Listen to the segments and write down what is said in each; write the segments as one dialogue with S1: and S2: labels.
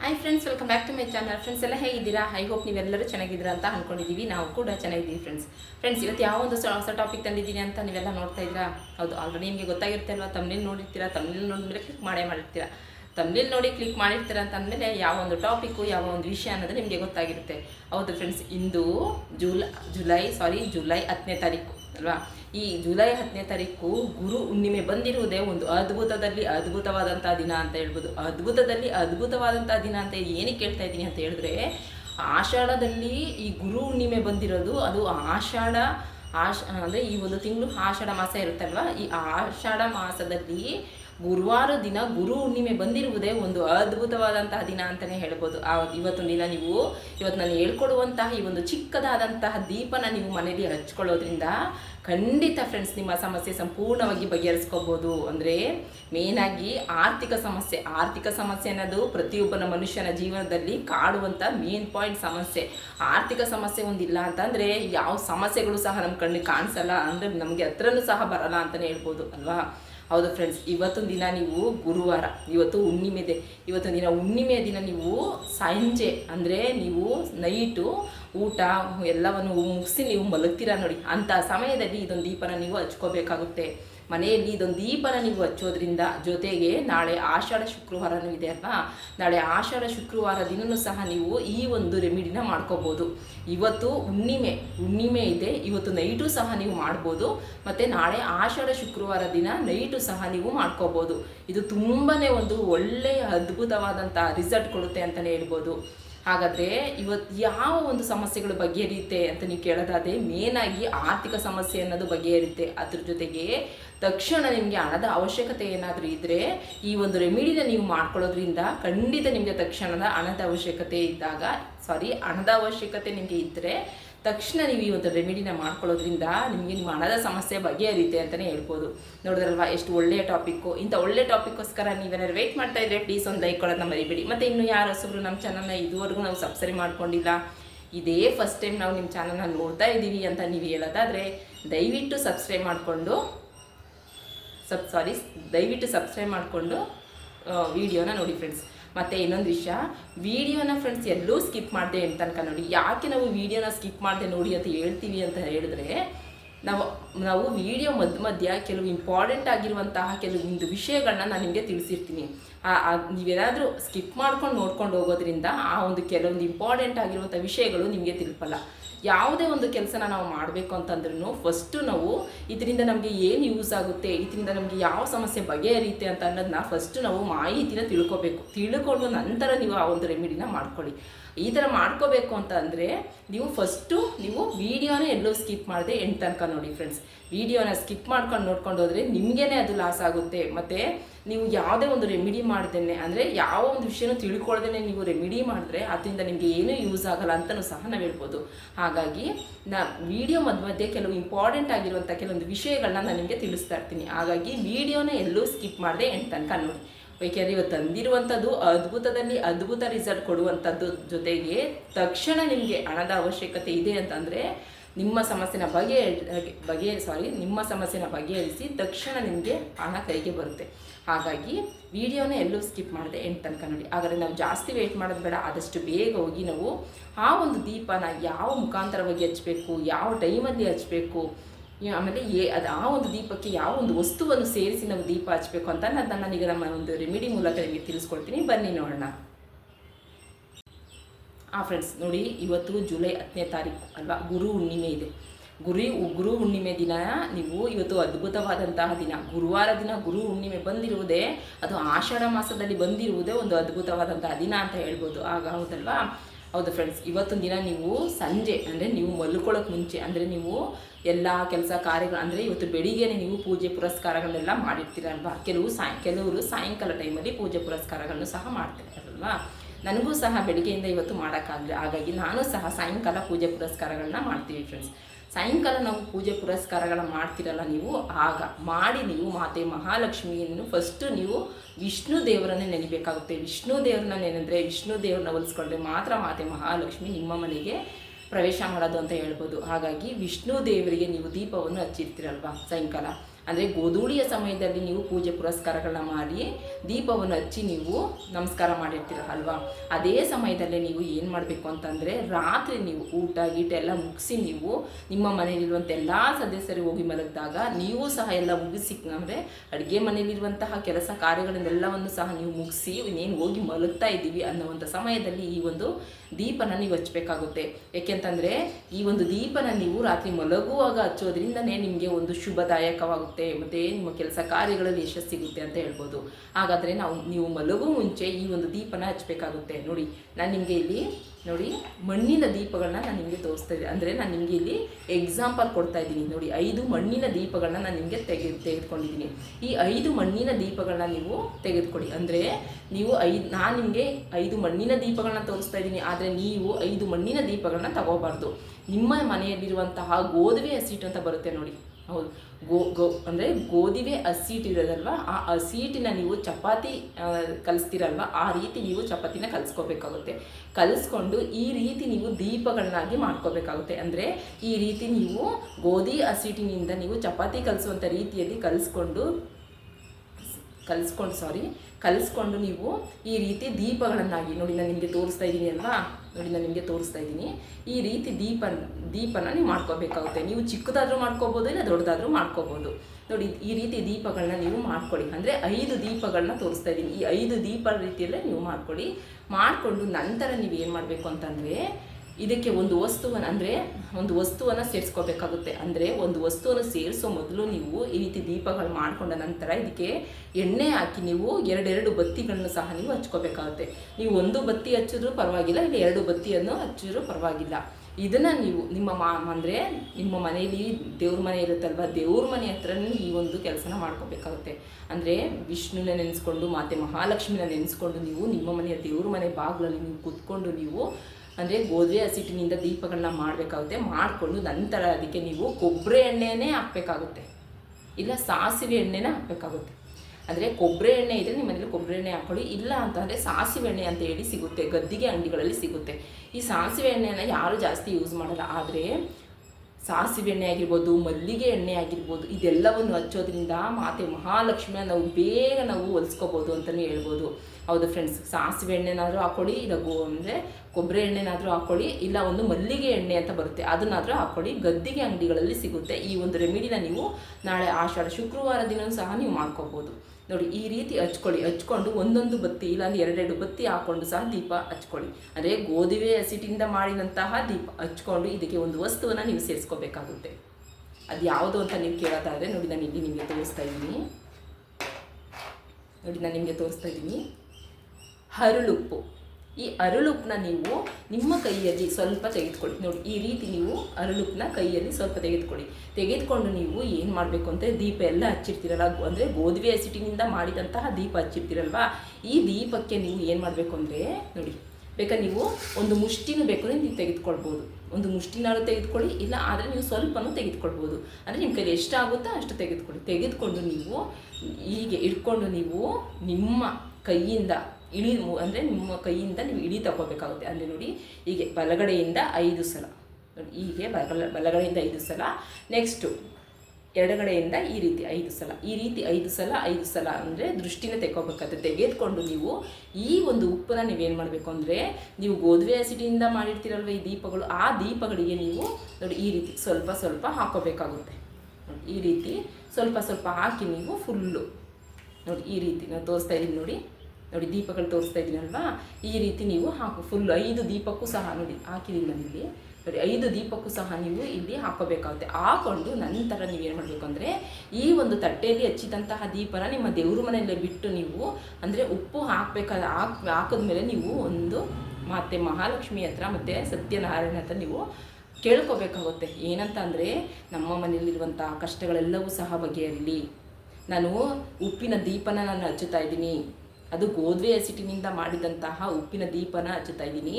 S1: Hi friends welcome back to my channel friends ಎಲ್ಲ ಹೇಗಿದ್ದೀರಾ? I hope ನೀವೆಲ್ಲರೂ ಚೆನ್ನಾಗಿದ್ದೀರಾ ಅಂತ ಅನ್ಕೊಂಡಿದ್ದೀವಿ. ನಾವು ಕೂಡ ಚೆನ್ನಾಗಿದ್ದೀವಿ ಫ್ರೆಂಡ್ಸ್ ಫ್ರೆಂಡ್ಸ್ ಇವತ್ತು ಯಾವ ಒಂದು ಹೊಸ ಟಾಪಿಕ್ ತಂದಿದ್ದೀನಿ ಅಂತ ನೀವೆಲ್ಲ ನೋಡ್ತಾ ಇದ್ದೀರಾ? ಹೌದು ಆಲ್ರೆಡಿ ನಿಮಗೆ ಗೊತ್ತಾಗಿರುತ್ತೆ ಅಲ್ವಾ ನೋಡಿರ್ತೀರಾ? ತಮ್ಮಲ್ಲಿ ನೋಡಿದ್ಮೇಲೆ ಕ್ಲಿಕ್ ಮಾಡೇ ಮಾಡಿರ್ತೀರಾ? ತಮ್ಮನೇಲಿ ನೋಡಿ ಕ್ಲಿಕ್ ಮಾಡಿರ್ತೀರ ಅಂತ ಅಂದಮೇಲೆ ಯಾವ ಒಂದು ಟಾಪಿಕ್ಕು ಯಾವ ಒಂದು ವಿಷಯ ಅನ್ನೋದು ನಿಮಗೆ ಗೊತ್ತಾಗಿರುತ್ತೆ. ಹೌದು ಫ್ರೆಂಡ್ಸ್ ಇಂದು ಜೂಲ್ ಜುಲೈ ಸಾರಿ ಜುಲೈ ಹತ್ತನೇ ತಾರೀಕು. ಅಲ್ವಾ? ಈ ಜುಲೈ ಹತ್ತನೇ ತಾರೀಕು ಗುರು ಹುಣ್ಣಿಮೆ ಬಂದಿರುವುದೇ ಒಂದು ಅದ್ಭುತದಲ್ಲಿ ಅದ್ಭುತವಾದಂತಹ ದಿನ ಅಂತ ಹೇಳ್ಬೋದು. ಅದ್ಭುತದಲ್ಲಿ ಅದ್ಭುತವಾದಂತಹ ದಿನ ಅಂತ ಏನಕ್ಕೆ ಹೇಳ್ತಾ ಇದ್ದೀನಿ ಅಂತ ಹೇಳಿದ್ರೆ, ಆಷಾಢದಲ್ಲಿ ಈ ಗುರು ಹುಣ್ಣಿಮೆ ಬಂದಿರೋದು, ಅದು ಆಷಾಢ, ಆಷ ಅಂದರೆ ಈ ಒಂದು ತಿಂಗಳು ಆಷಾಢ ಮಾಸ ಇರುತ್ತಲ್ವ? ಈ ಆಷಾಢ ಮಾಸದಲ್ಲಿ ಗುರುವಾರ ದಿನ ಗುರು ಹುಣ್ಣಿಮೆ ಬಂದಿರುವುದೇ ಒಂದು ಅದ್ಭುತವಾದಂತಹ ದಿನ ಅಂತಲೇ ಹೇಳ್ಬೋದು. ಆ ಇವತ್ತು ದಿನ ನೀವು ಇವತ್ತು ನಾನು ಹೇಳ್ಕೊಡುವಂತಹ ಈ ಒಂದು ಚಿಕ್ಕದಾದಂತಹ ದೀಪನ ನೀವು ಮನೆಯಲ್ಲಿ ಹಚ್ಕೊಳ್ಳೋದ್ರಿಂದ ಖಂಡಿತ ಫ್ರೆಂಡ್ಸ್ ನಿಮ್ಮ ಸಮಸ್ಯೆ ಸಂಪೂರ್ಣವಾಗಿ ಬಗೆಹರಿಸ್ಕೋಬೋದು. ಅಂದರೆ ಮೇನಾಗಿ ಆರ್ಥಿಕ ಸಮಸ್ಯೆ ಆರ್ಥಿಕ ಸಮಸ್ಯೆ ಅನ್ನೋದು ಪ್ರತಿಯೊಬ್ಬನ ಮನುಷ್ಯನ ಜೀವನದಲ್ಲಿ ಕಾಡುವಂಥ ಮೇನ್ ಪಾಯಿಂಟ್ ಸಮಸ್ಯೆ. ಆರ್ಥಿಕ ಸಮಸ್ಯೆ ಒಂದಿಲ್ಲ ಅಂತಂದರೆ ಯಾವ ಸಮಸ್ಯೆಗಳು ಸಹ ನಮ್ಮ ಕಣ್ಣಿಗೆ ಕಾಣಿಸಲ್ಲ, ಅಂದರೆ ನಮಗೆ ಹತ್ರನೂ ಸಹ ಬರಲ್ಲ ಅಂತಲೇ ಹೇಳ್ಬೋದು, ಅಲ್ವಾ? ಹೌದು ಫ್ರೆಂಡ್ಸ್ ಇವತ್ತೊಂದು ದಿನ ನೀವು ಗುರುವಾರ, ಇವತ್ತು ಹುಣ್ಣಿಮೆ ಇದೆ ಇವತ್ತೊಂದು ದಿನ ಹುಣ್ಣಿಮೆಯ ದಿನ ನೀವು ಸಂಜೆ, ಅಂದರೆ ನೀವು ನೈಟು ಊಟ, ಎಲ್ಲವನ್ನು ಮುಗಿಸಿ ನೀವು ಮಲಗ್ತೀರಾ ನೋಡಿ. ಅಂಥ ಸಮಯದಲ್ಲಿ ಇದೊಂದು ದೀಪನ ನೀವು ಹಚ್ಕೋಬೇಕಾಗುತ್ತೆ. ಮನೆಯಲ್ಲಿ ಇದೊಂದು ದೀಪನ ನೀವು ಹಚ್ಚೋದ್ರಿಂದ ಜೊತೆಗೆ ನಾಳೆ ಆಷಾಢ ಶುಕ್ರವಾರನೂ ಇದೆ ಅಲ್ವಾ? ನಾಳೆ ಆಷಾಢ ಶುಕ್ರವಾರ ದಿನನೂ ಸಹ ನೀವು ಈ ಒಂದು ರೆಮಿಡಿನ ಮಾಡ್ಕೋಬೋದು. ಇವತ್ತು ಹುಣ್ಣಿಮೆ ಹುಣ್ಣಿಮೆ ಇದೆ. ಇವತ್ತು ನೈಟು ಸಹ ನೀವು ಮಾಡ್ಬೋದು. ಮತ್ತು ನಾಳೆ ಆಷಾಢ ಶುಕ್ರವಾರ ದಿನ ನೈಟು ಸಹ ನೀವು ಮಾಡ್ಕೋಬೋದು. ಇದು ತುಂಬಾ ಒಂದು ಒಳ್ಳೆಯ ಅದ್ಭುತವಾದಂಥ ರಿಸಲ್ಟ್ ಕೊಡುತ್ತೆ ಅಂತಲೇ ಹೇಳ್ಬೋದು. ಹಾಗಾದರೆ ಇವತ್ತು ಯಾವ ಒಂದು ಸಮಸ್ಯೆಗಳು ಬಗೆಹರಿಯುತ್ತೆ ಅಂತ ನೀವು ಕೇಳೋದಾದರೆ ಮೇನಾಗಿ ಆರ್ಥಿಕ ಸಮಸ್ಯೆ ಅನ್ನೋದು ಬಗೆಹರಿಯುತ್ತೆ. ಅದ್ರ ಜೊತೆಗೆ ತಕ್ಷಣ ನಿಮಗೆ ಹಣದ ಅವಶ್ಯಕತೆ ಏನಾದರೂ ಇದ್ದರೆ ಈ ಒಂದು ರೆಮಿಡಿನ ನೀವು ಮಾಡ್ಕೊಳ್ಳೋದ್ರಿಂದ ಖಂಡಿತ ನಿಮಗೆ ತಕ್ಷಣದ ಹಣದ ಅವಶ್ಯಕತೆ ಇದ್ದಾಗ ಸಾರಿ ಹಣದ ಅವಶ್ಯಕತೆ ನಿಮಗೆ ಇದ್ದರೆ ತಕ್ಷಣ ನೀವು ಈ ಒಂದು ರೆಮಿಡಿನ ಮಾಡ್ಕೊಳ್ಳೋದ್ರಿಂದ ನಿಮಗೆ ನಿಮ್ಮ ಹಣದ ಸಮಸ್ಯೆ ಬಗೆಹರಿಯುತ್ತೆ ಅಂತಲೇ ಹೇಳ್ಬೋದು. ನೋಡಿದ್ರಲ್ವಾ, ಎಷ್ಟು ಒಳ್ಳೆಯ ಟಾಪಿಕ್ಕು ಇಂಥ ಒಳ್ಳೆ ಟಾಪಿಕ್ಕೋಸ್ಕರ ನೀವೇನಾದ್ರು ವೇಟ್ ಮಾಡ್ತಾ ಇದ್ರೆ ಪ್ಲೀಸ್ ಒಂದು ಲೈಕ್ ಕೊಡೋದನ್ನ ಮರಿಬೇಡಿ ಮತ್ತು ಇನ್ನು ಯಾರು ಹೊಸಬ್ರು ನಮ್ಮ ಚಾನಲ್ನ ಇದುವರೆಗೂ ನಾವು ಸಬ್ಸ್ಕ್ರೈಬ್ ಮಾಡ್ಕೊಂಡಿಲ್ಲ, ಇದೇ ಫಸ್ಟ್ ಟೈಮ್ ನಾವು ನಿಮ್ಮ ಚಾನಲ್ನ ನೋಡ್ತಾ ಇದ್ದೀವಿ ಅಂತ ನೀವು ಹೇಳೋದಾದರೆ, ದಯವಿಟ್ಟು ಸಬ್ಸ್ಕ್ರೈಬ್ ಮಾಡಿಕೊಂಡು ಸಬ್ ಸಾರಿ ದಯವಿಟ್ಟು ಸಬ್ಸ್ಕ್ರೈಬ್ ಮಾಡಿಕೊಂಡು ವಿಡಿಯೋನ ನೋಡಿ ಫ್ರೆಂಡ್ಸ್ ಮತ್ತು ಇನ್ನೊಂದು ವಿಷಯ, ವಿಡಿಯೋನ ಫ್ರೆಂಡ್ಸ್ ಎಲ್ಲೂ ಸ್ಕಿಪ್ ಮಾಡಿದೆ ಅಂತ ತನಕ ನೋಡಿ. ಯಾಕೆ ನಾವು ವಿಡಿಯೋನ ಸ್ಕಿಪ್ ಮಾಡಿದೆ ನೋಡಿ ಅಂತ ಹೇಳ್ತೀವಿ ಅಂತ ಹೇಳಿದ್ರೆ, ನಾವು ನಾವು ವಿಡಿಯೋ ಮಧ್ಯ ಮಧ್ಯ ಕೆಲವು ಇಂಪಾರ್ಟೆಂಟ್ ಆಗಿರುವಂತಹ ಕೆಲವೊಂದು ವಿಷಯಗಳನ್ನ ನಾನು ನಿಮಗೆ ತಿಳಿಸಿರ್ತೀನಿ. ನೀವೇನಾದರೂ ಸ್ಕಿಪ್ ಮಾಡ್ಕೊಂಡು ನೋಡ್ಕೊಂಡು ಹೋಗೋದ್ರಿಂದ ಆ ಒಂದು ಕೆಲವೊಂದು ಇಂಪಾರ್ಟೆಂಟ್ ಆಗಿರುವಂಥ ವಿಷಯಗಳು ನಿಮಗೆ ತಿಳ್ಪಲ್ಲ. ಯಾವುದೇ ಒಂದು ಕೆಲಸನ ನಾವು ಮಾಡಬೇಕು ಅಂತಂದ್ರೂ ಫಸ್ಟು ನಾವು ಇದರಿಂದ ನಮಗೆ ಏನು ಯೂಸ್ ಆಗುತ್ತೆ, ಇದರಿಂದ ನಮಗೆ ಯಾವ ಸಮಸ್ಯೆ ಬಗೆಹರಿಯುತ್ತೆ ಅಂತ ಅನ್ನೋದನ್ನ ಫಸ್ಟು ನಾವು ಮಾಹಿತಿನ ತಿಳ್ಕೊಬೇಕು. ತಿಳ್ಕೊಂಡು ನಂತರ ನೀವು ಆ ಒಂದು ರೆಮಿಡಿನ ಮಾಡ್ಕೊಳ್ಳಿ. ಈ ಥರ ಮಾಡ್ಕೋಬೇಕು ಅಂತ ಅಂದರೆ ನೀವು ಫಸ್ಟು ನೀವು ವೀಡಿಯೋನ ಎಲ್ಲೂ ಸ್ಕಿಪ್ ಮಾಡಿದೆ ಎಂಟು ತನಕ ನೋಡಿ ಫ್ರೆಂಡ್ಸ್ ವೀಡಿಯೋನ ಸ್ಕಿಪ್ ಮಾಡ್ಕೊಂಡು ನೋಡ್ಕೊಂಡು ಹೋದರೆ ನಿಮಗೇನೆ ಅದು ಲಾಸ್ ಆಗುತ್ತೆ. ಮತ್ತು ನೀವು ಯಾವುದೇ ಒಂದು ರೆಮಿಡಿ ಮಾಡ್ದೇನೆ ಅಂದರೆ ಯಾವ ಒಂದು ವಿಷಯನೂ ತಿಳ್ಕೊಳ್ದೇ ನೀವು ರೆಮಿಡಿ ಮಾಡಿದ್ರೆ ಅದರಿಂದ ನಿಮಗೆ ಏನೂ ಯೂಸ್ ಆಗಲ್ಲ ಅಂತಲೂ ಸಹ ನಾವು ಹೇಳ್ಬೋದು. ಹಾಗಾಗಿ ನಾ ವೀಡಿಯೋ ಮಧ್ಯ ಮಧ್ಯೆ ಕೆಲವು ಇಂಪಾರ್ಟೆಂಟ್ ಆಗಿರುವಂಥ ಕೆಲವೊಂದು ವಿಷಯಗಳನ್ನ ನಾನು ನಿಮಗೆ ತಿಳಿಸ್ತಾ ಇರ್ತೀನಿ. ಹಾಗಾಗಿ ವೀಡಿಯೋನ ಎಲ್ಲೂ ಸ್ಕಿಪ್ ಮಾಡಿದೆ ಎಂಟು ತನಕ ನೋಡಿ. ಏಕೆಂದರೆ ಇವತ್ತು ತಂದಿರುವಂಥದ್ದು ಅದ್ಭುತದಲ್ಲಿ ಅದ್ಭುತ ರಿಸಲ್ಟ್ ಕೊಡುವಂಥದ್ದು ಜೊತೆಗೆ ತಕ್ಷಣ ನಿಮಗೆ ಹಣದ ಅವಶ್ಯಕತೆ ಇದೆ ಅಂತಂದರೆ ನಿಮ್ಮ ಸಮಸ್ಯೆನ ಬಗೆ ಬಗೆ ಸಾರಿ ನಿಮ್ಮ ಸಮಸ್ಯೆನ ಬಗೆಹರಿಸಿ ತಕ್ಷಣ ನಿಮಗೆ ಹಣ ಕೈಗೆ ಬರುತ್ತೆ. ಹಾಗಾಗಿ ವಿಡಿಯೋನ ಎಲ್ಲೂ ಸ್ಕಿಪ್ ಮಾಡಿದೆ ಎಂಟು ತನಕ ನೋಡಿ. ಆದರೆ ನಾವು ಜಾಸ್ತಿ ವೆಯ್ಟ್ ಮಾಡೋದು ಬೇಡ, ಆದಷ್ಟು ಬೇಗ ಹೋಗಿ ನಾವು ಆ ಒಂದು ದೀಪನ ಯಾವ ಮುಖಾಂತರವಾಗಿ ಹಚ್ಚಬೇಕು ಯಾವ ಟೈಮಲ್ಲಿ ಹಚ್ಚಬೇಕು ಆಮೇಲೆ ಏ ಅದು ಆ ಒಂದು ದೀಪಕ್ಕೆ ಯಾವ ಒಂದು ವಸ್ತುವನ್ನು ಸೇರಿಸಿ ನಾವು ದೀಪ ಹಚ್ಚಬೇಕು ಅಂತ ನಾನು ನಾನೀಗ ನಮ್ಮ ಒಂದು ರೆಮಿಡಿ ಮೂಲಕ ನಿಮಗೆ ತಿಳಿಸ್ಕೊಡ್ತೀನಿ. ಬನ್ನಿ ನೋಡೋಣ. ಆ ಫ್ರೆಂಡ್ಸ್ ನೋಡಿ, ಇವತ್ತು ಜುಲೈ ಹತ್ತನೇ ತಾರೀಕು ಅಲ್ವಾ? ಗುರು ಹುಣ್ಣಿಮೆ ಇದೆ. ಗುರಿ, ಗುರು ಹುಣ್ಣಿಮೆ ದಿನ, ನೀವು ಇವತ್ತು ಅದ್ಭುತವಾದಂತಹ ದಿನ. ಗುರುವಾರ ದಿನ ಗುರು ಹುಣ್ಣಿಮೆ ಬಂದಿರುವುದೇ, ಅದು ಆಷಾಢ ಮಾಸದಲ್ಲಿ ಬಂದಿರುವುದೇ ಒಂದು ಅದ್ಭುತವಾದಂತಹ ದಿನ ಅಂತ ಹೇಳ್ಬೋದು. ಆಗ ಹೌದಲ್ವಾ? ಹೌದು ಫ್ರೆಂಡ್ಸ್ ಇವತ್ತೊಂದು ದಿನ ನೀವು ಸಂಜೆ, ಅಂದರೆ ನೀವು ಮಲ್ಕೊಳ್ಳೋಕೆ ಮುಂಚೆ, ಅಂದರೆ ನೀವು ಎಲ್ಲ ಕೆಲಸ ಕಾರ್ಯಗಳು, ಅಂದರೆ ಇವತ್ತು ಬೆಳಿಗ್ಗೆನೇ ನೀವು ಪೂಜೆ ಪುರಸ್ಕಾರಗಳನ್ನೆಲ್ಲ ಮಾಡಿರ್ತೀರಲ್ವಾ ಕೆಲವು ಸಾಯಂ, ಕೆಲವರು ಸಾಯಂಕಾಲ ಟೈಮಲ್ಲಿ ಪೂಜೆ ಪುರಸ್ಕಾರಗಳನ್ನು ಸಹ ಮಾಡ್ತಿರ್ತಾರಲ್ವಾ ನನಗೂ ಸಹ ಬೆಳಿಗ್ಗೆಯಿಂದ ಇವತ್ತು ಮಾಡೋಕ್ಕಾಗಲಿ, ಹಾಗಾಗಿ ನಾನು ಸಹ ಸಾಯಂಕಾಲ ಪೂಜೆ ಪುರಸ್ಕಾರಗಳನ್ನ ಮಾಡ್ತೀವಿ ಫ್ರೆಂಡ್ಸ್ ಸಾಯಂಕಾಲ ನಾವು ಪೂಜೆ ಪುರಸ್ಕಾರಗಳ ಮಾಡ್ತಿರಲ್ಲ ನೀವು, ಆಗ ಮಾಡಿ ನೀವು ಮಾತೆ ಮಹಾಲಕ್ಷ್ಮಿಯನ್ನು ಫಸ್ಟು ನೀವು ವಿಷ್ಣು ದೇವರನ್ನೇ ನೆನಿಬೇಕಾಗುತ್ತೆ. ವಿಷ್ಣು ದೇವ್ರನ್ನ ನೆನೆದ್ರೆ, ವಿಷ್ಣು ದೇವ್ರನ್ನ ಹೊಲಿಸ್ಕೊಂಡ್ರೆ ಮಾತ್ರ ಮಾತೆ ಮಹಾಲಕ್ಷ್ಮಿ ನಿಮ್ಮ ಮನೆಗೆ ಪ್ರವೇಶ ಮಾಡೋದು ಅಂತ ಹೇಳ್ಬೋದು. ಹಾಗಾಗಿ ವಿಷ್ಣು ದೇವರಿಗೆ ನೀವು ದೀಪವನ್ನು ಹಚ್ಚಿರ್ತೀರಲ್ವಾ ಸಾಯಂಕಾಲ? ಅಂದರೆ ಗೋಧೂಳಿಯ ಸಮಯದಲ್ಲಿ ನೀವು ಪೂಜೆ ಪುರಸ್ಕಾರಗಳನ್ನ ಮಾಡಿ ದೀಪವನ್ನು ಹಚ್ಚಿ ನೀವು ನಮಸ್ಕಾರ ಮಾಡಿರ್ತೀರ ಅಲ್ವಾ? ಅದೇ ಸಮಯದಲ್ಲೇ ನೀವು ಏನು ಮಾಡಬೇಕು ಅಂತಂದರೆ ರಾತ್ರಿ ನೀವು ಊಟ ಗೀಟ ಎಲ್ಲ ಮುಗಿಸಿ ನೀವು ನಿಮ್ಮ ಮನೆಯಲ್ಲಿರುವಂಥ ಎಲ್ಲ ಸದಸ್ಯರು ಹೋಗಿ ಮಲಗಿದಾಗ ನೀವು ಸಹ ಎಲ್ಲ ಮುಗಿಸಿ ಅಂದರೆ ಅಡುಗೆ ಮನೆಯಲ್ಲಿರುವಂತಹ ಕೆಲಸ ಕಾರ್ಯಗಳನ್ನೆಲ್ಲವನ್ನು ಸಹ ನೀವು ಮುಗಿಸಿ ಇನ್ನೇನು ಹೋಗಿ ಮಲಗ್ತಾ ಇದ್ದೀವಿ ಅನ್ನೋವಂಥ ಸಮಯದಲ್ಲಿ ಈ ಒಂದು ದೀಪನ ನೀವು ಹಚ್ಚಬೇಕಾಗುತ್ತೆ. ಯಾಕೆಂತಂದರೆ ಈ ಒಂದು ದೀಪನ ನೀವು ರಾತ್ರಿ ಮಲಗುವಾಗ ಹಚ್ಚೋದ್ರಿಂದನೇ ನಿಮಗೆ ಒಂದು ಶುಭದಾಯಕವಾಗುತ್ತೆ. ಮತ್ತು ನಿಮ್ಮ ಕೆಲಸ ಕಾರ್ಯಗಳಲ್ಲಿ ಯಶಸ್ಸು ಸಿಗುತ್ತೆ ಅಂತ ಹೇಳ್ಬೋದು. ಹಾಗಾದರೆ ನಾವು, ನೀವು ಮಲಗುವ ಮುಂಚೆ ಈ ಒಂದು ದೀಪನ ಹಚ್ಚಬೇಕಾಗುತ್ತೆ ನೋಡಿ, ನಾನು ನಿಮಗೆ ಇಲ್ಲಿ, ನೋಡಿ, ಮಣ್ಣಿನ ದೀಪಗಳನ್ನ ನಾನು ನಿಮಗೆ ತೋರಿಸ್ತಾ ಇದ್ದೀನಿ ಅಂದರೆ ನಾನು ನಿಮಗೆ ಇಲ್ಲಿ ಎಕ್ಸಾಂಪಲ್ ಕೊಡ್ತಾ ಇದ್ದೀನಿ. ನೋಡಿ, ಐದು ಮಣ್ಣಿನ ದೀಪಗಳನ್ನ ನಾನು ನಿಮಗೆ ತೆಗೆ, ತೆಗೆದುಕೊಂಡಿದ್ದೀನಿ. ಈ ಐದು ಮಣ್ಣಿನ ದೀಪಗಳನ್ನ ನೀವು ತೆಗೆದುಕೊಡಿ. ಅಂದರೆ ನೀವು ಐದು ನಾನು ನಿಮಗೆ ಐದು ಮಣ್ಣಿನ ದೀಪಗಳನ್ನ ತೋರಿಸ್ತಾ ಇದ್ದೀನಿ. ಆದರೆ ನೀವು ಐದು ಮಣ್ಣಿನ ದೀಪಗಳನ್ನ ತಗೋಬಾರ್ದು. ನಿಮ್ಮ ಮನೆಯಲ್ಲಿರುವಂತಹ ಗೋಧುವೆ ಹಸಿಟ್ಟು ಅಂತ ಬರುತ್ತೆ ನೋಡಿ. ಹೌದು. ಗೋ ಗೋ, ಅಂದರೆ ಗೋಧಿಗೆ ಹಸಿಟ್ಟು ಇರೋದಲ್ವಾ? ಆ ಹಸಿಟ್ಟಿನ ನೀವು ಚಪಾತಿ ಕಲಿಸ್ತೀರಲ್ವ? ಆ ರೀತಿ ನೀವು ಚಪಾತಿನ ಕಲಿಸ್ಕೋಬೇಕಾಗುತ್ತೆ. ಕಲಿಸ್ಕೊಂಡು ಈ ರೀತಿ ನೀವು ದೀಪಗಳನ್ನಾಗಿ ಮಾಡ್ಕೋಬೇಕಾಗುತ್ತೆ. ಅಂದರೆ ಈ ರೀತಿ ನೀವು ಗೋಧಿ ಹಸಿಟ್ಟಿನಿಂದ ನೀವು ಚಪಾತಿ ಕಲಿಸುವಂಥ ರೀತಿಯಲ್ಲಿ ಕಲಿಸ್ಕೊಂಡು ಕಲಿಸ್ಕೊಂಡು ಸಾರಿ ಕಲಿಸ್ಕೊಂಡು ನೀವು ಈ ರೀತಿ ದೀಪಗಳನ್ನಾಗಿ, ನೋಡಿ, ನಾನು ನಿಮಗೆ ತೋರಿಸ್ತಾ ಇದ್ದೀನಿ ಅಲ್ವಾ? ನೋಡಿ ನಾನು ನಿಮಗೆ ತೋರಿಸ್ತಾ ಇದ್ದೀನಿ. ಈ ರೀತಿ ದೀಪ ದೀಪನ ನೀವು ಮಾಡ್ಕೋಬೇಕಾಗುತ್ತೆ. ನೀವು ಚಿಕ್ಕದಾದರೂ ಮಾಡ್ಕೋಬೋದು, ಇಲ್ಲ ದೊಡ್ಡದಾದರೂ ಮಾಡ್ಕೋಬೋದು. ನೋಡಿ, ಈ ರೀತಿ ದೀಪಗಳನ್ನ ನೀವು ಮಾಡ್ಕೊಳ್ಳಿ. ಅಂದರೆ ಐದು ದೀಪಗಳನ್ನ ತೋರಿಸ್ತಾ ಇದ್ದೀನಿ. ಈ ಐದು ದೀಪ ರೀತಿಯಲ್ಲೇ ನೀವು ಮಾಡ್ಕೊಳ್ಳಿ. ಮಾಡಿಕೊಂಡು ನಂತರ ನೀವು ಏನು ಮಾಡಬೇಕು ಅಂತಂದರೆ ಇದಕ್ಕೆ ಒಂದು ವಸ್ತುವನ್ನು, ಅಂದರೆ ಒಂದು ವಸ್ತುವನ್ನು ಸೇರಿಸ್ಕೋಬೇಕಾಗುತ್ತೆ. ಅಂದರೆ ಒಂದು ವಸ್ತುವನ್ನು ಸೇರಿಸೋ ಮೊದಲು ನೀವು ಈ ರೀತಿ ದೀಪಗಳು ಮಾಡಿಕೊಂಡ ನಂತರ ಇದಕ್ಕೆ ಎಣ್ಣೆ ಹಾಕಿ ನೀವು ಎರಡೆರಡು ಬತ್ತಿಗಳನ್ನು ಸಹ ನೀವು ಹಚ್ಕೋಬೇಕಾಗುತ್ತೆ. ನೀವು ಒಂದು ಬತ್ತಿ ಹಚ್ಚಿದ್ರೂ ಪರವಾಗಿಲ್ಲ, ಇಲ್ಲ ಎರಡು ಬತ್ತಿಯನ್ನು ಹಚ್ಚಿದ್ರೂ ಪರವಾಗಿಲ್ಲ. ಇದನ್ನು ನೀವು ನಿಮ್ಮ ಮಾ, ಅಂದರೆ ನಿಮ್ಮ ಮನೆಯಲ್ಲಿ ದೇವ್ರ ಮನೆ ಇರುತ್ತಲ್ವ, ದೇವ್ರ ಮನೆ ಹತ್ರನೇ ಈ ಒಂದು ಕೆಲಸನ ಮಾಡ್ಕೋಬೇಕಾಗುತ್ತೆ. ಅಂದರೆ ವಿಷ್ಣುನ ನೆನೆಸ್ಕೊಂಡು, ಮಾತೆ ಮಹಾಲಕ್ಷ್ಮಿನ ನೆನೆಸ್ಕೊಂಡು ನೀವು ನಿಮ್ಮ ಮನೆಯ ದೇವ್ರ ಮನೆ ಬಾಗಿಲಲ್ಲಿ ನೀವು ಕೂತ್ಕೊಂಡು ನೀವು ಅಂದರೆ ಗೋಧಿ ಹಸಿಟ್ಟಿನಿಂದ ದೀಪಗಳನ್ನ ಮಾಡಬೇಕಾಗುತ್ತೆ. ಮಾಡಿಕೊಂಡು ನಂತರ ಅದಕ್ಕೆ ನೀವು ಕೊಬ್ಬರಿ ಎಣ್ಣೆನೇ ಹಾಕಬೇಕಾಗುತ್ತೆ. ಇಲ್ಲ ಸಾಸಿವೆ ಎಣ್ಣೆನೇ ಹಾಕಬೇಕಾಗುತ್ತೆ. ಅಂದರೆ ಕೊಬ್ಬರಿ ಎಣ್ಣೆ ಇದ್ದರೆ ನಿಮ್ಮ ಮನೇಲಿ ಕೊಬ್ಬರಿ ಎಣ್ಣೆ ಹಾಕೊಳ್ಳಿ. ಇಲ್ಲ ಅಂತಂದರೆ ಸಾಸಿವೆ ಎಣ್ಣೆ ಅಂತ ಹೇಳಿ ಸಿಗುತ್ತೆ. ಗದ್ದಿಗೆ ಅಂಗಡಿಗಳಲ್ಲಿ ಸಿಗುತ್ತೆ. ಈ ಸಾಸಿವೆ ಎಣ್ಣೆನ ಯಾರು ಜಾಸ್ತಿ ಯೂಸ್ ಮಾಡಲ್ಲ. ಆದರೆ ಸಾಸಿವೆ ಎಣ್ಣೆ ಆಗಿರ್ಬೋದು, ಮಲ್ಲಿಗೆ ಎಣ್ಣೆ ಆಗಿರ್ಬೋದು, ಇದೆಲ್ಲವನ್ನು ಹಚ್ಚೋದ್ರಿಂದ ಮಾತೆ ಮಹಾಲಕ್ಷ್ಮಿಯ ನಾವು ಬೇಗ ನಾವು ಹೊಲಿಸ್ಕೋಬೋದು ಅಂತಲೇ ಹೇಳ್ಬೋದು. ಹೌದು ಫ್ರೆಂಡ್ಸ್ ಸಾಸಿವೆ ಎಣ್ಣೆನಾದರೂ ಹಾಕ್ಕೊಳ್ಳಿ ಗೋ ಅಂದರೆ ಕೊಬ್ಬರಿ ಎಣ್ಣೆನಾದರೂ ಹಾಕ್ಕೊಳ್ಳಿ ಇಲ್ಲ ಒಂದು ಮಲ್ಲಿಗೆ ಎಣ್ಣೆ ಅಂತ ಬರುತ್ತೆ, ಅದನ್ನಾದರೂ ಹಾಕ್ಕೊಳ್ಳಿ ಗದ್ದಿಗೆ ಅಂಗಡಿಗಳಲ್ಲಿ ಸಿಗುತ್ತೆ. ಈ ಒಂದು ರೆಮಿಡಿನ ನೀವು ನಾಳೆ ಆಷಾಢ, ಶುಕ್ರವಾರ ದಿನವೂ ಸಹ ನೀವು ಮಾಡ್ಕೋಬೋದು. ನೋಡಿ, ಈ ರೀತಿ ಹಚ್ಕೊಳ್ಳಿ. ಹಚ್ಕೊಂಡು ಒಂದೊಂದು ಬತ್ತಿ, ಇಲ್ಲಾಂದ್ರೆ ಎರಡೆರಡು ಬತ್ತಿ ಹಾಕೊಂಡು ಸಹ ದೀಪ ಹಚ್ಕೊಳ್ಳಿ. ಅಂದರೆ ಗೋಧುವೆ ಹಸಿಟಿಂದ ಮಾಡಿದಂತಹ ದೀಪ ಹಚ್ಕೊಂಡು ಇದಕ್ಕೆ ಒಂದು ವಸ್ತುವನ್ನು ನೀವು ಸೇರಿಸ್ಕೋಬೇಕಾಗುತ್ತೆ. ಅದು ಯಾವುದು ಅಂತ ನೀವು ಕೇಳೋದಾದರೆ, ನೋಡಿ ನಾನು ಇಲ್ಲಿ ನಿಮಗೆ ತೋರಿಸ್ತಾ ಇದ್ದೀನಿ. ನೋಡಿ, ನಾನು ನಿಮಗೆ ತೋರಿಸ್ತಾ ಇದ್ದೀನಿ. ಹರಳುಪ್ಪು. ಈ ಅರಳುಪ್ಪನ್ನ ನೀವು ನಿಮ್ಮ ಕೈಯಲ್ಲಿ ಸ್ವಲ್ಪ ತೆಗೆದುಕೊಳ್ಳಿ. ನೋಡಿ, ಈ ರೀತಿ ನೀವು ಅರಳುಪ್ಪನ್ನ ಕೈಯಲ್ಲಿ ಸ್ವಲ್ಪ ತೆಗೆದುಕೊಳ್ಳಿ. ತೆಗೆದುಕೊಂಡು ನೀವು ಏನು ಮಾಡಬೇಕು ಅಂದರೆ ದೀಪ ಎಲ್ಲ ಹಚ್ಚಿರ್ತೀರಲ್ಲ ಅಂದರೆ ಗೋಧಿ ಹಸಿಟಿನಿಂದ ಮಾಡಿದಂತಹ ದೀಪ ಹಚ್ಚಿರ್ತೀರಲ್ವಾ? ಈ ದೀಪಕ್ಕೆ ನೀವು ಏನು ಮಾಡಬೇಕು ಅಂದರೆ, ನೋಡಿ ಬೇಕಾದ್ರೆ ನೀವು ಒಂದು ಮುಷ್ಟಿನೂ ಬೇಕಾದ್ರೆ ನೀವು ತೆಗೆದುಕೊಳ್ಬೋದು. ಒಂದು ಮುಷ್ಟಿನಾರು ತೆಗೆದುಕೊಳ್ಳಿ, ಇಲ್ಲ ಆದರೆ ನೀವು ಸ್ವಲ್ಪನೂ ತೆಗೆದುಕೊಳ್ಬೋದು. ಅಂದರೆ ನಿಮ್ಮ ಕೈಲಿ ಎಷ್ಟಾಗುತ್ತೋ ಅಷ್ಟು ತೆಗೆದುಕೊಳ್ಳಿ. ತೆಗೆದುಕೊಂಡು ನೀವು ಹೀಗೆ ಇಟ್ಕೊಂಡು ನೀವು ನಿಮ್ಮ ಕೈಯಿಂದ ಇಳಿ ಅಂದರೆ ನಿಮ್ಮ ಕೈಯಿಂದ ನೀವು ಇಳಿ ತಗೋಬೇಕಾಗುತ್ತೆ ಅಂದರೆ ನೋಡಿ ಹೀಗೆ ಬಲಗಡೆಯಿಂದ ಐದು ಸಲ. ನೋಡಿ ಹೀಗೆ ಬಲ ಬಲಗಡೆಯಿಂದ ಐದು ಸಲ. ನೆಕ್ಸ್ಟು ಎಡಗಡೆಯಿಂದ ಈ ರೀತಿ ಐದು ಸಲ. ಈ ರೀತಿ ಐದು ಸಲ ಐದು ಸಲ ಅಂದರೆ ದೃಷ್ಟಿನ ತೆಗೋಬೇಕಾಗುತ್ತೆ ತೆಗೆದುಕೊಂಡು ನೀವು ಈ ಒಂದು ಉಪ್ಪನ್ನು ನೀವೇನು ಮಾಡಬೇಕು ಅಂದರೆ ನೀವು ಗೋಧಿ ಹಸಿಟಿಯಿಂದ ಮಾಡಿರ್ತೀರಲ್ವ ಈ ದೀಪಗಳು, ಆ ದೀಪಗಳಿಗೆ ನೀವು ನೋಡಿ ಈ ರೀತಿ ಸ್ವಲ್ಪ ಸ್ವಲ್ಪ ಹಾಕೋಬೇಕಾಗುತ್ತೆ ಈ ರೀತಿ ಸ್ವಲ್ಪ ಸ್ವಲ್ಪ ಹಾಕಿ ನೀವು ಫುಲ್ಲು ನೋಡಿ ಈ ರೀತಿ. ನಾನು ತೋರಿಸ್ತಾ ಇದ್ದೀನಿ ನೋಡಿ. ನೋಡಿ ದೀಪಗಳು ತೋರಿಸ್ತಾ ಇದ್ದೀನಲ್ವಾ ಈ ರೀತಿ ನೀವು ಹಾಕು. ಫುಲ್ ಐದು ದೀಪಕ್ಕೂ ಸಹ ನೋಡಿ ಹಾಕಿದ್ದೀನಿ ನಾನು ಇಲ್ಲಿ. ನೋಡಿ, ಐದು ದೀಪಕ್ಕೂ ಸಹ ನೀವು ಇಲ್ಲಿ ಹಾಕೋಬೇಕಾಗುತ್ತೆ ಹಾಕೊಂಡು ನಂತರ ನೀವೇನು ಮಾಡಬೇಕು ಅಂದರೆ, ಈ ಒಂದು ತಟ್ಟೆಯಲ್ಲಿ ಹಚ್ಚಿದಂತಹ ದೀಪನ ನಿಮ್ಮ ದೇವ್ರ ಮನೆಯಲ್ಲೇ ಬಿಟ್ಟು ನೀವು ಅಂದರೆ ಉಪ್ಪು ಹಾಕಬೇಕಾದ ಹಾಕ್, ಹಾಕಿದ್ಮೇಲೆ ನೀವು ಒಂದು ಮತ್ತೆ ಮಹಾಲಕ್ಷ್ಮಿ ಹತ್ರ ಮತ್ತು ಸತ್ಯನಾರಾಯಣ ಹತ್ರ ನೀವು ಕೇಳ್ಕೋಬೇಕಾಗುತ್ತೆ. ಏನಂತ ಅಂದರೆ, ನಮ್ಮ ಮನೆಯಲ್ಲಿರುವಂಥ ಕಷ್ಟಗಳೆಲ್ಲವೂ ಸಹ ಬಗೆಹರಿಲಿ. ನಾನು ಉಪ್ಪಿನ ದೀಪನ ನಾನು ಹಚ್ಚುತ್ತಾ ಇದ್ದೀನಿ. ಅದು ಗೋಧಿ ಹಸಿಟ್ಟಿನಿಂದ ಮಾಡಿದಂತಹ ಉಪ್ಪಿನ ದೀಪನ ಹಚ್ಚುತ್ತಾ ಇದ್ದೀನಿ.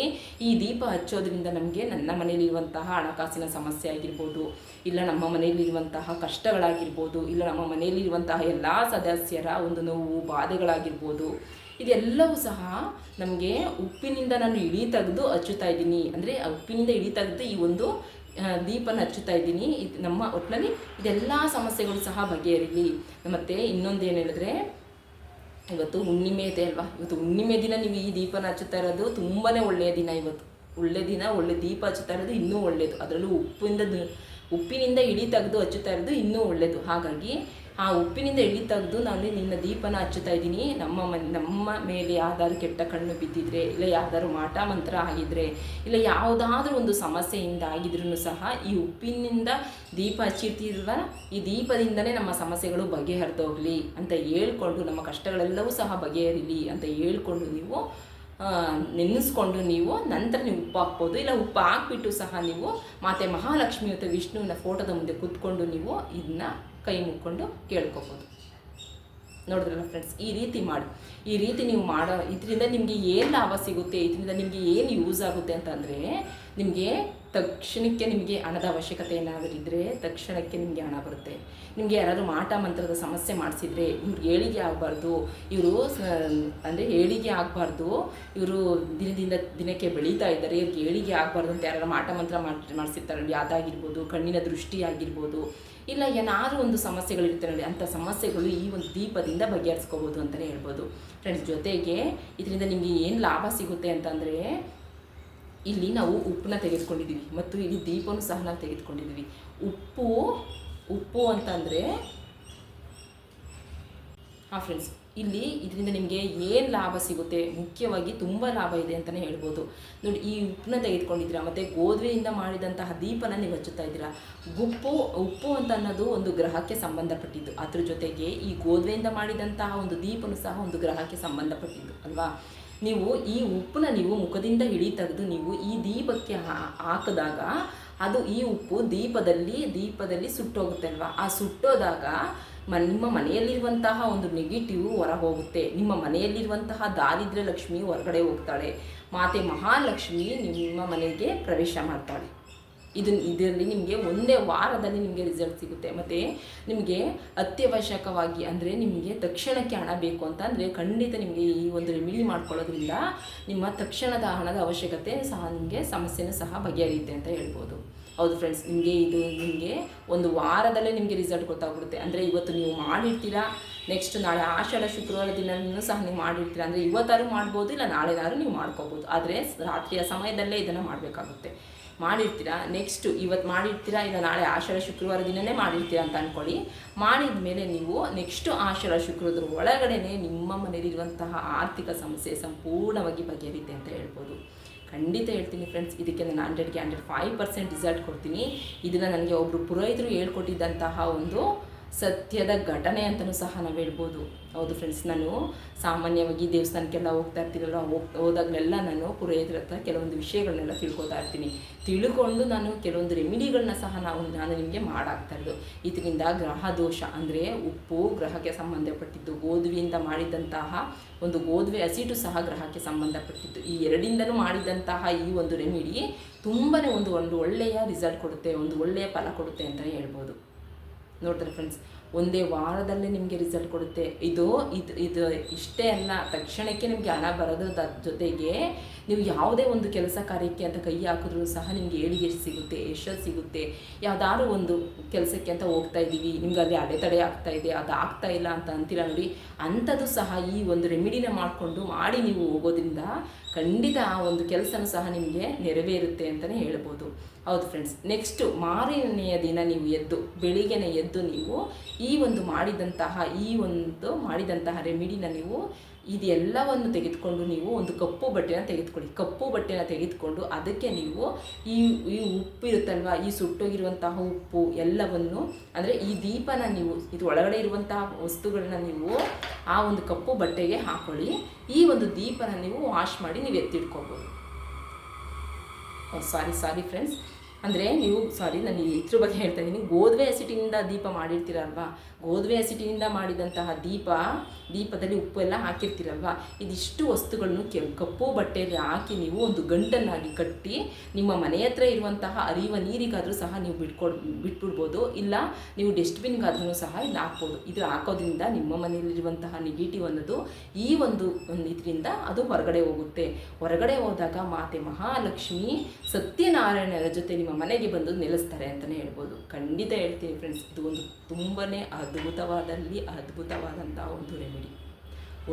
S1: ಈ ದೀಪ ಹಚ್ಚೋದ್ರಿಂದ ನಮಗೆ ನನ್ನ ಮನೆಯಲ್ಲಿರುವಂತಹ ಹಣಕಾಸಿನ ಸಮಸ್ಯೆ ಆಗಿರ್ಬೋದು, ಇಲ್ಲ ನಮ್ಮ ಮನೆಯಲ್ಲಿರುವಂತಹ ಕಷ್ಟಗಳಾಗಿರ್ಬೋದು, ಇಲ್ಲ ನಮ್ಮ ಮನೆಯಲ್ಲಿರುವಂತಹ ಎಲ್ಲ ಸದಸ್ಯರ ಒಂದು ನೋವು, ಬಾಧೆಗಳಾಗಿರ್ಬೋದು, ಇದೆಲ್ಲವೂ ಸಹ ನಮಗೆ ಉಪ್ಪಿನಿಂದ ನಾನು ಇಳಿ ತೆಗೆದು ಹಚ್ಚುತ್ತಾ ಇದ್ದೀನಿ. ಅಂದರೆ ಉಪ್ಪಿನಿಂದ ಇಳಿ ತೆಗೆದು ಈ ಒಂದು ದೀಪನ ಹಚ್ಚುತ್ತಾ ಇದ್ದೀನಿ. ಇದು ನಮ್ಮ ಒಟ್ಟಿನಲ್ಲಿ ಇದೆಲ್ಲ ಸಮಸ್ಯೆಗಳು ಸಹ ಬಗೆಹರಿಲಿ. ಮತ್ತು ಇನ್ನೊಂದು ಏನು ಹೇಳಿದ್ರೆ ಇವತ್ತು ಹುಣ್ಣಿಮೆ ಇದೆ ಅಲ್ವಾ? ಇವತ್ತು ಹುಣ್ಣಿಮೆ ದಿನ ನೀವು ಈ ದೀಪನ ಹಚ್ಚುತ್ತಾ ಇರೋದು ತುಂಬಾ ಒಳ್ಳೆಯ ದಿನ ಇವತ್ತು. ಒಳ್ಳೆ ದಿನ, ಒಳ್ಳೆ ದೀಪ ಹಚ್ಚುತ್ತಾ ಇರೋದು ಇನ್ನೂ ಒಳ್ಳೆಯದು. ಅದರಲ್ಲೂ ಉಪ್ಪಿಂದ ಉಪ್ಪಿನಿಂದ ಇಡಿ ತೆಗೆದು ಹಚ್ಚುತ್ತಾ ಇರೋದು ಇನ್ನೂ ಒಳ್ಳೆಯದು. ಹಾಗಾಗಿ ಆ ಉಪ್ಪಿನಿಂದ ಇಳಿ ತೆಗೆದು ನಾನು ನಿನ್ನ ದೀಪನ ಹಚ್ಚುತ್ತಾ ಇದ್ದೀನಿ. ನಮ್ಮ ಮನ್, ನಮ್ಮ ಮೇಲೆ ಯಾವ್ದಾದ್ರು ಕೆಟ್ಟ ಕಣ್ಣು ಬಿದ್ದಿದ್ರೆ, ಇಲ್ಲ ಯಾವ್ದಾದ್ರು ಮಾಟ ಮಂತ್ರ ಆಗಿದ್ರೆ, ಇಲ್ಲ ಯಾವುದಾದ್ರೂ ಒಂದು ಸಮಸ್ಯೆಯಿಂದ ಆಗಿದ್ರೂ ಸಹ ಈ ಉಪ್ಪಿನಿಂದ ದೀಪ ಹಚ್ಚಿರ್ತೀರಲ್ಲ ಈ ದೀಪದಿಂದನೇ ನಮ್ಮ ಸಮಸ್ಯೆಗಳು ಬಗೆಹರಿದೋಗ್ಲಿ ಅಂತ ಹೇಳ್ಕೊಂಡು, ನಮ್ಮ ಕಷ್ಟಗಳೆಲ್ಲವೂ ಸಹ ಬಗೆಹರಿಲಿ ಅಂತ ಹೇಳ್ಕೊಂಡು ನೀವು ನೆನೆಸ್ಕೊಂಡು ನೀವು, ನಂತರ ನೀವು ಉಪ್ಪು ಹಾಕ್ಬೋದು. ಇಲ್ಲ ಉಪ್ಪು ಹಾಕ್ಬಿಟ್ಟು ಸಹ ನೀವು ಮಾತೆ ಮಹಾಲಕ್ಷ್ಮಿ ಅಥವಾ ವಿಷ್ಣುವಿನ ಫೋಟೋದ ಮುಂದೆ ಕೂತ್ಕೊಂಡು ನೀವು ಇದನ್ನ ಕೈ ಮುಕ್ಕೊಂಡು ಕೇಳ್ಕೊಬೋದು. ನೋಡಿದ್ರಲ್ಲ ಫ್ರೆಂಡ್ಸ್ ಈ ರೀತಿ ಮಾಡಿ. ಈ ರೀತಿ ನೀವು ಮಾಡೋ, ಇದರಿಂದ ನಿಮಗೆ ಏನು ಲಾಭ ಸಿಗುತ್ತೆ, ಇದರಿಂದ ನಿಮಗೆ ಏನು ಯೂಸ್ ಆಗುತ್ತೆ ಅಂತಂದರೆ, ನಿಮಗೆ ತಕ್ಷಣಕ್ಕೆ ನಿಮಗೆ ಹಣದ ಅವಶ್ಯಕತೆ ಏನಾದರೂ ಇದ್ದರೆ ತಕ್ಷಣಕ್ಕೆ ನಿಮಗೆ ಹಣ ಬರುತ್ತೆ. ನಿಮಗೆ ಯಾರಾದರೂ ಮಾಟ ಮಂತ್ರದ ಸಮಸ್ಯೆ ಮಾಡಿಸಿದರೆ ಇವ್ರಿಗೆ ಏಳಿಗೆ ಆಗಬಾರ್ದು, ಇವರು ಅಂದರೆ ಏಳಿಗೆ ಆಗಬಾರ್ದು, ಇವರು ದಿನದಿಂದ ದಿನಕ್ಕೆ ಬೆಳೀತಾ ಇದ್ದಾರೆ, ಇವ್ರಿಗೆ ಏಳಿಗೆ ಆಗಬಾರ್ದು ಅಂತ ಯಾರು ಮಾಟ ಮಂತ್ರ ಮಾಡಿ ನೋಡಿ, ಅದಾಗಿರ್ಬೋದು, ಕಣ್ಣಿನ ದೃಷ್ಟಿ ಆಗಿರ್ಬೋದು ಇಲ್ಲ ಏನಾದರೂ ಒಂದು ಸಮಸ್ಯೆಗಳಿರುತ್ತೆ ನೋಡಿ, ಅಂಥ ಸಮಸ್ಯೆಗಳು ಈ ಒಂದು ದೀಪದಿಂದ ಬಗೆಹರಿಸ್ಕೋಬೋದು ಅಂತಲೇ ಹೇಳ್ಬೋದು. ಫ್ರೆಂಡ್ಸ್, ಜೊತೆಗೆ ಇದರಿಂದ ನಿಮಗೆ ಏನು ಲಾಭ ಸಿಗುತ್ತೆ ಅಂತಂದರೆ ಇಲ್ಲಿ ನಾವು ಉಪ್ಪನ್ನ ತೆಗೆದುಕೊಂಡಿದ್ದೀವಿ ಮತ್ತು ಇಲ್ಲಿ ದೀಪವನ್ನು ಸಹ ನಾವು ತೆಗೆದುಕೊಂಡಿದ್ದೀವಿ ಉಪ್ಪು ಉಪ್ಪು ಅಂತಂದರೆ ಹಾಂ ಫ್ರೆಂಡ್ಸ್ ಇಲ್ಲಿ ಇದರಿಂದ ನಿಮಗೆ ಏನು ಲಾಭ ಸಿಗುತ್ತೆ? ಮುಖ್ಯವಾಗಿ ತುಂಬ ಲಾಭ ಇದೆ ಅಂತಲೇ ಹೇಳ್ಬೋದು. ನೋಡಿ, ಈ ಉಪ್ಪನ್ನ ತೆಗೆದುಕೊಂಡಿದ್ದೀರಾ, ಮತ್ತು ಗೋಧಿಯಿಂದ ಮಾಡಿದಂತಹ ದೀಪನ ನೀವು ಹಚ್ಚುತ್ತಾ ಇದ್ದೀರಾ? ಉಪ್ಪು ಉಪ್ಪು ಅಂತ ಅನ್ನೋದು ಒಂದು ಗ್ರಹಕ್ಕೆ ಸಂಬಂಧಪಟ್ಟಿದ್ದು. ಅದ್ರ ಜೊತೆಗೆ ಈ ಗೋಧಿಯಿಂದ ಮಾಡಿದಂತಹ ಒಂದು ದೀಪನೂ ಸಹ ಒಂದು ಗ್ರಹಕ್ಕೆ ಸಂಬಂಧಪಟ್ಟಿದ್ದು, ಅಲ್ವಾ? ನೀವು ಈ ಉಪ್ಪನ್ನ ನೀವು ಮುಖದಿಂದ ಹಿಡಿ ತೆಗೆದು ನೀವು ಈ ದೀಪಕ್ಕೆ ಹಾಕಿದಾಗ ಅದು ಈ ಉಪ್ಪು ದೀಪದಲ್ಲಿ ದೀಪದಲ್ಲಿ ಸುಟ್ಟೋಗುತ್ತೆ ಅಲ್ವಾ? ಆ ಸುಟ್ಟೋದಾಗ ಮ, ನಿಮ್ಮ ಮನೆಯಲ್ಲಿರುವಂತಹ ಒಂದು ನೆಗೆಟಿವ್ ಹೊರ ಹೋಗುತ್ತೆ ನಿಮ್ಮ ಮನೆಯಲ್ಲಿರುವಂತಹ ದಾರಿದ್ರ್ಯ ಲಕ್ಷ್ಮಿ ಹೊರಗಡೆ ಹೋಗ್ತಾಳೆ. ಮಾತೆ ಮಹಾಲಕ್ಷ್ಮಿ ನಿಮ್ಮ ಮನೆಗೆ ಪ್ರವೇಶ ಮಾಡ್ತಾಳೆ. ಇದು ಇದರಲ್ಲಿ ನಿಮಗೆ ಒಂದೇ ವಾರದಲ್ಲಿ ನಿಮಗೆ ರಿಸಲ್ಟ್ ಸಿಗುತ್ತೆ. ಮತ್ತು ನಿಮಗೆ ಅತ್ಯವಶ್ಯಕವಾಗಿ ಅಂದರೆ ನಿಮಗೆ ತಕ್ಷಣಕ್ಕೆ ಹಣ ಬೇಕು ಅಂತ ಅಂದರೆ ಖಂಡಿತ ನಿಮಗೆ ಈ ಒಂದು ರೆಮಿಡಿ ಮಾಡ್ಕೊಳ್ಳೋದ್ರಿಂದ ನಿಮ್ಮ ತಕ್ಷಣದ ಹಣದ ಅವಶ್ಯಕತೆ ಸಹ ನಿಮಗೆ ಸಮಸ್ಯೆನೂ ಸಹ ಬಗೆಹರಿಯುತ್ತೆ ಅಂತ ಹೇಳ್ಬೋದು. ಹೌದು ಫ್ರೆಂಡ್ಸ್ ನಿಮಗೆ ಇದು ನಿಮಗೆ ಒಂದು ವಾರದಲ್ಲೇ ನಿಮಗೆ ರಿಸಲ್ಟ್ ಗೊತ್ತಾಗ್ಬಿಡುತ್ತೆ. ಅಂದರೆ ಇವತ್ತು ನೀವು ಮಾಡಿರ್ತೀರಾ ನೆಕ್ಸ್ಟ್ ನಾಳೆ ಆಷಾಢ ಶುಕ್ರವಾರ ದಿನವೂ ಸಹ ನೀವು ಮಾಡಿರ್ತೀರ. ಅಂದರೆ ಇವತ್ತಾರು ಮಾಡ್ಬೋದು, ಇಲ್ಲ ನಾಳೆನಾದ್ರೂ ನೀವು ಮಾಡ್ಕೋಬೋದು. ಆದರೆ ರಾತ್ರಿಯ ಸಮಯದಲ್ಲೇ ಇದನ್ನು ಮಾಡಬೇಕಾಗುತ್ತೆ. ಮಾಡಿರ್ತೀರಾ? ನೆಕ್ಸ್ಟ್ ಇವತ್ತು ಮಾಡಿರ್ತೀರಾ? ಇಲ್ಲ ನಾಳೆ ಆಷಾಢ ಶುಕ್ರವಾರ ದಿನನೇ ಮಾಡಿರ್ತೀರಾ ಅಂತ ಅಂದ್ಕೊಳ್ಳಿ ಮಾಡಿದ ಮೇಲೆ ನೀವು ನೆಕ್ಸ್ಟ್ ಆಷಾಢ ಶುಕ್ರವಾರದ ಒಳಗಡೆನೆ ನಿಮ್ಮ ಮನೆಯಲ್ಲಿರುವಂತಹ ಆರ್ಥಿಕ ಸಮಸ್ಯೆ ಸಂಪೂರ್ಣವಾಗಿ ಬಗೆಹರಿತೆ ಅಂತ ಹೇಳ್ಬೋದು. ಖಂಡಿತ ಹೇಳ್ತೀನಿ ಫ್ರೆಂಡ್ಸ್ ಇದಕ್ಕೆ ನಾನು ಹಂಡ್ರೆಡ್ಗೆ ಹಂಡ್ರೆಡ್ ಫೈವ್ ಪರ್ಸೆಂಟ್ ರಿಸಲ್ಟ್ ಕೊಡ್ತೀನಿ. ಇದನ್ನು ನನಗೆ ಒಬ್ಬರು ಪುರೋಹಿತರು ಹೇಳ್ಕೊಟ್ಟಿದ್ದಂತಹ ಒಂದು ಸತ್ಯದ ಘಟನೆ ಅಂತಲೂ ಸಹ ನಾವು ಹೇಳ್ಬೋದು. ಹೌದು ಫ್ರೆಂಡ್ಸ್ ನಾನು ಸಾಮಾನ್ಯವಾಗಿ ದೇವಸ್ಥಾನಕ್ಕೆಲ್ಲ ಹೋಗ್ತಾ ಇರ್ತೀನಲ್ಲ ಹೋಗ್ ಹೋದಾಗಲೆಲ್ಲ ನಾನು ಪುರೋಹಿತರ ಹತ್ರ ಕೆಲವೊಂದು ವಿಷಯಗಳನ್ನೆಲ್ಲ ತಿಳ್ಕೊತಾ ಇರ್ತೀನಿ. ತಿಳ್ಕೊಂಡು ನಾನು ಕೆಲವೊಂದು ರೆಮಿಡಿಗಳನ್ನ ಸಹ ನಾವು, ನಾನು ನಿಮಗೆ ಮಾಡಾಕ್ತಾ ಇರೋದು. ಇದರಿಂದ ಗ್ರಹ ದೋಷ ಅಂದರೆ ಉಪ್ಪು ಗ್ರಹಕ್ಕೆ ಸಂಬಂಧಪಟ್ಟಿದ್ದು, ಗೋಧುವೆಯಿಂದ ಮಾಡಿದಂತಹ ಒಂದು ಗೋಧುವೆ ಹಸಿಟು ಸಹ ಗ್ರಹಕ್ಕೆ ಸಂಬಂಧಪಟ್ಟಿದ್ದು. ಈ ಎರಡಿಂದಲೂ ಮಾಡಿದಂತಹ ಈ ಒಂದು ರೆಮಿಡಿ ತುಂಬನೇ ಒಂದು ಒಂದು ಒಳ್ಳೆಯ ರಿಸಲ್ಟ್ ಕೊಡುತ್ತೆ, ಒಂದು ಒಳ್ಳೆಯ ಫಲ ಕೊಡುತ್ತೆ ಅಂತಲೇ ಹೇಳ್ಬೋದು. ನೋಡ್ತಾರೆ ಫ್ರೆಂಡ್ಸ್ ಒಂದೇ ವಾರದಲ್ಲೇ ನಿಮಗೆ ರಿಸಲ್ಟ್ ಕೊಡುತ್ತೆ. ಇದು ಇದು ಇದು ಇಷ್ಟೇ ಅಲ್ಲ. ತಕ್ಷಣಕ್ಕೆ ನಿಮಗೆ ಹಣ ಬರೋದ್ರ ಜೊತೆಗೆ ನೀವು ಯಾವುದೇ ಒಂದು ಕೆಲಸ ಕಾರ್ಯಕ್ಕೆ ಅಂತ ಕೈ ಹಾಕಿದ್ರೂ ಸಹ ನಿಮಗೆ ಏಳಿಗೆ ಸಿಗುತ್ತೆ ಯಶಸ್ಸು ಸಿಗುತ್ತೆ. ಯಾವುದಾದ್ರು ಒಂದು ಕೆಲಸಕ್ಕೆ ಅಂತ ಹೋಗ್ತಾ ಇದ್ದೀವಿ. ನಿಮ್ಗೆ ಅಲ್ಲಿ ಅಡೆತಡೆ ಆಗ್ತಾ ಇದೆ. ಅದು ಆಗ್ತಾ ಇಲ್ಲ ಅಂತ ಅಂತೀರ ನೋಡಿ. ಅಂಥದ್ದು ಸಹ ಈ ಒಂದು ರೆಮಿಡಿನ ಮಾಡಿಕೊಂಡು ಮಾಡಿ ನೀವು ಹೋಗೋದ್ರಿಂದ ಖಂಡಿತ ಆ ಒಂದು ಕೆಲಸನೂ ಸಹ ನಿಮಗೆ ನೆರವೇರುತ್ತೆ ಅಂತಲೇ ಹೇಳ್ಬೋದು. ಹೌದು ಫ್ರೆಂಡ್ಸ್ ನೆಕ್ಸ್ಟು ಮಾರನೆಯ ದಿನ ನೀವು ಎದ್ದು, ಬೆಳಿಗ್ಗೆನೆ ಎದ್ದು ನೀವು ಈ ಒಂದು ಮಾಡಿದಂತಹ, ಈ ಒಂದು ಮಾಡಿದಂತಹ ರೆಮಿಡಿನ ನೀವು ಇದೆಲ್ಲವನ್ನು ತೆಗೆದುಕೊಂಡು ನೀವು ಒಂದು ಕಪ್ಪು ಬಟ್ಟೆನ ತೆಗೆದುಕೊಳ್ಳಿ. ಕಪ್ಪು ಬಟ್ಟೆನ ತೆಗೆದುಕೊಂಡು ಅದಕ್ಕೆ ನೀವು ಈ ಈ ಉಪ್ಪು ಇರುತ್ತಲ್ವ ಈ ಸುಟ್ಟೋಗಿರುವಂತಹ ಉಪ್ಪು ಎಲ್ಲವನ್ನು, ಅಂದರೆ ಈ ದೀಪನ ನೀವು, ಇದು ಒಳಗಡೆ ಇರುವಂತಹ ವಸ್ತುಗಳನ್ನ ನೀವು ಆ ಒಂದು ಕಪ್ಪು ಬಟ್ಟೆಗೆ ಹಾಕೊಳ್ಳಿ. ಈ ಒಂದು ದೀಪನ ನೀವು ವಾಶ್ ಮಾಡಿ ನೀವು ಎತ್ತಿಟ್ಕೊಬೋದು ಸಾರಿ ಸಾರಿ ಫ್ರೆಂಡ್ಸ್ ಅಂದರೆ ನೀವು ಸಾರಿ ನಾನು ಇದ್ರ ಬಗ್ಗೆ ಹೇಳ್ತಾ ಇದ್ದೀನಿ. ಗೋಧುವೆ ಹಸಿಟ್ಟಿನಿಂದ ದೀಪ ಮಾಡಿರ್ತೀರಲ್ವಾ? ಗೋಧುವೆ ಹಸಿಟ್ಟಿನಿಂದ ಮಾಡಿದಂತಹ ದೀಪ, ದೀಪದಲ್ಲಿ ಉಪ್ಪು ಎಲ್ಲ ಹಾಕಿರ್ತೀರಲ್ವಾ? ಇದಿಷ್ಟು ವಸ್ತುಗಳನ್ನು ಕೆ ಕಪ್ಪು ಬಟ್ಟೆಯಲ್ಲಿ ಹಾಕಿ ನೀವು ಒಂದು ಗಂಟನ್ನಾಗಿ ಕಟ್ಟಿ ನಿಮ್ಮ ಮನೆ ಹತ್ರ ಇರುವಂತಹ ಅರಿವ ನೀರಿಗಾದರೂ ಸಹ ನೀವು ಬಿಟ್ಕೊಡ್, ಬಿಟ್ಬಿಡ್ಬೋದು. ಇಲ್ಲ, ನೀವು ಡಸ್ಟ್ಬಿನ್ಗಾದ್ರೂ ಸಹ ಇಲ್ಲಿ ಹಾಕ್ಬೋದು. ಇದು ಹಾಕೋದ್ರಿಂದ ನಿಮ್ಮ ಮನೆಯಲ್ಲಿರುವಂತಹ ನೆಗೆಟಿವ್ ಅನ್ನೋದು ಈ ಒಂದು ಒಂದು ಇದರಿಂದ ಅದು ಹೊರಗಡೆ ಹೋಗುತ್ತೆ. ಹೊರಗಡೆ ಹೋದಾಗ ಮಾತೆ ಮಹಾಲಕ್ಷ್ಮಿ ಸತ್ಯನಾರಾಯಣರ ಜೊತೆ ನಿಮ್ಮ ಮನೆಗೆ ಬಂದು ನೆಲೆಸ್ತಾರೆ ಅಂತಲೇ ಹೇಳ್ಬೋದು. ಖಂಡಿತ ಹೇಳ್ತೀನಿ ಫ್ರೆಂಡ್ಸ್ ಇದು ಒಂದು ತುಂಬಾ ಅದ್ಭುತವಾದಲ್ಲಿ ಅದ್ಭುತವಾದಂಥ ಒಂದು ರೆಮಿಡಿ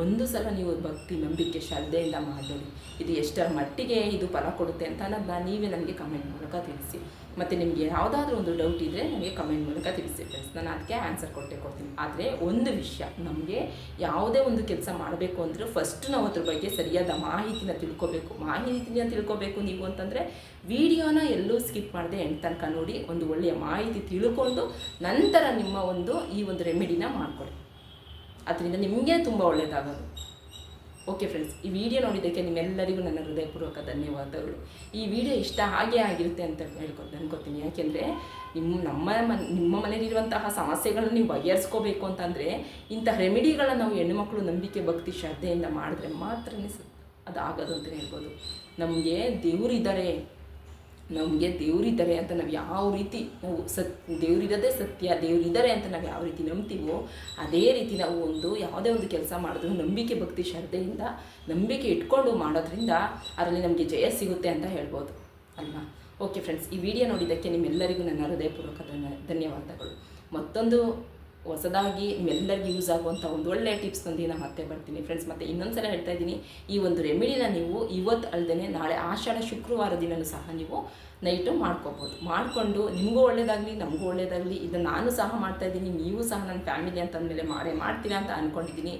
S1: ಒಂದು ಸಲ ನೀವು ಭಕ್ತಿ ನಂಬಿಕೆ ಶ್ರದ್ಧೆಯಿಂದ ಮಾಡಿ ಇದು ಎಷ್ಟರ ಮಟ್ಟಿಗೆ ಇದು ಫಲ ಕೊಡುತ್ತೆ ಅಂತ ನಾನು ನೀವೇ ನನಗೆ ಕಮೆಂಟ್ ಮೂಲಕ ತಿಳಿಸಿ. ಮತ್ತು ನಿಮಗೆ ಯಾವುದಾದ್ರೂ ಒಂದು ಡೌಟ್ ಇದ್ದರೆ ನನಗೆ ಕಮೆಂಟ್ ಮೂಲಕ ತಿಳಿಸಿ ಫ್ರೆಂಡ್ಸ್ ನಾನು ಅದಕ್ಕೆ ಆನ್ಸರ್ ಕೊಟ್ಟೆ, ಕೊಡ್ತೀನಿ. ಆದರೆ ಒಂದು ವಿಷಯ, ನಮಗೆ ಯಾವುದೇ ಒಂದು ಕೆಲಸ ಮಾಡಬೇಕು ಅಂದರೆ ಫಸ್ಟ್ ನಾವು ಅದ್ರ ಬಗ್ಗೆ ಸರಿಯಾದ ಮಾಹಿತಿನ ತಿಳ್ಕೊಬೇಕು. ಮಾಹಿತಿನ ತಿಳ್ಕೊಬೇಕು ನೀವು ಅಂತಂದರೆ ವಿಡಿಯೋನ ಎಲ್ಲೂ ಸ್ಕಿಪ್ ಮಾಡದೆ ಎಂಟು ತನಕ ನೋಡಿ ಒಂದು ಒಳ್ಳೆಯ ಮಾಹಿತಿ ತಿಳ್ಕೊಂಡು ನಂತರ ನಿಮ್ಮ ಒಂದು ಈ ಒಂದು ರೆಮಿಡಿನ ಮಾಡಿಕೊಡಿ ಅದರಿಂದ ನಿಮಗೆ ತುಂಬ ಒಳ್ಳೆಯದಾಗೋದು ಓಕೆ ಫ್ರೆಂಡ್ಸ್ ಈ ವಿಡಿಯೋ ನೋಡಿದ್ದಕ್ಕೆ ನಿಮ್ಮೆಲ್ಲರಿಗೂ ನನ್ನ ಹೃದಯಪೂರ್ವಕ ಧನ್ಯವಾದಗಳು. ಈ ವಿಡಿಯೋ ಇಷ್ಟ ಹಾಗೆ ಆಗಿರುತ್ತೆ ಅಂತ ಹೇಳ್ಕೊಂಡು ಅನ್ಕೋತೀನಿ. ಯಾಕೆಂದರೆ ನಿಮ್ಮ, ನಮ್ಮ ಮನ್, ನಿಮ್ಮ ಮನೇಲಿರುವಂತಹ ಸಮಸ್ಯೆಗಳನ್ನ ನೀವು ಬಗೆಹರಿಸ್ಕೋಬೇಕು ಅಂತಂದರೆ ಇಂಥ ರೆಮಿಡಿಗಳನ್ನ ನಾವು ಹೆಣ್ಣುಮಕ್ಕಳು ನಂಬಿಕೆ, ಭಕ್ತಿ, ಶ್ರದ್ಧೆಯಿಂದ ಮಾಡಿದ್ರೆ ಮಾತ್ರ ಅದು ಆಗೋದು ಅಂತಲೇ ಹೇಳ್ಬೋದು. ನಮಗೆ ದೇವರಿದ್ದಾರೆ. ನಮಗೆ ದೇವರಿದ್ದಾರೆ ಅಂತ ನಾವು ಯಾವ ರೀತಿ ನಾವು ಸತ್ ದೇವರಿರೋದೇ ಸತ್ಯ ದೇವರಿದ್ದಾರೆ ಅಂತ ನಾವು ಯಾವ ರೀತಿ ನಂಬ್ತೀವೋ ಅದೇ ರೀತಿ ನಾವು ಒಂದು ಯಾವುದೇ ಒಂದು ಕೆಲಸ ಮಾಡಿದ್ರು ನಂಬಿಕೆ, ಭಕ್ತಿ, ಶ್ರದ್ಧೆಯಿಂದ ನಂಬಿಕೆ ಇಟ್ಕೊಂಡು ಮಾಡೋದ್ರಿಂದ ಅದರಲ್ಲಿ ನಮಗೆ ಜಯ ಸಿಗುತ್ತೆ ಅಂತ ಹೇಳ್ಬೋದು. ಅಲ್ವಾ? ಓಕೆ ಫ್ರೆಂಡ್ಸ್ ಈ ವಿಡಿಯೋ ನೋಡಿದ್ದಕ್ಕೆ ನಿಮ್ಮೆಲ್ಲರಿಗೂ ನನ್ನ ಹೃದಯಪೂರ್ವಕ ಧನ್ಯ, ಧನ್ಯವಾದಗಳು. ಮತ್ತೊಂದು ಹೊಸದಾಗಿ ನಿಮ್ಮೆಲ್ಲರಿಗೂ ಯೂಸ್ ಆಗುವಂಥ ಒಂದು ಒಳ್ಳೆಯ ಟಿಪ್ಸ್ನೊಂದಿಗೆ ನಾನು ಮತ್ತೆ ಬರ್ತೀನಿ. ಫ್ರೆಂಡ್ಸ್ ಮತ್ತೆ ಇನ್ನೊಂದು ಸಲ ಹೇಳ್ತಾ ಇದ್ದೀನಿ, ಈ ಒಂದು ರೆಮಿಡಿನ ನೀವು ಇವತ್ತು ಅಲ್ಲದೆ ನಾಳೆ ಆಷಾಢ ಶುಕ್ರವಾರ ದಿನವೂ ಸಹ ನೀವು ನೈಟು ಮಾಡ್ಕೋಬೋದು. ಮಾಡಿಕೊಂಡು ನಿಮಗೂ ಒಳ್ಳೇದಾಗಲಿ, ನಮಗೂ ಒಳ್ಳೇದಾಗಲಿ ಇದನ್ನು ನಾನು ಸಹ ಮಾಡ್ತಾ ಇದ್ದೀನಿ, ನೀವು ಸಹ ನನ್ನ ಫ್ಯಾಮಿಲಿ ಅಂತಂದಮೇಲೆ ಮಾಡೇ ಮಾಡ್ತೀರಾ ಅಂತ ಅಂದ್ಕೊಂಡಿದ್ದೀನಿ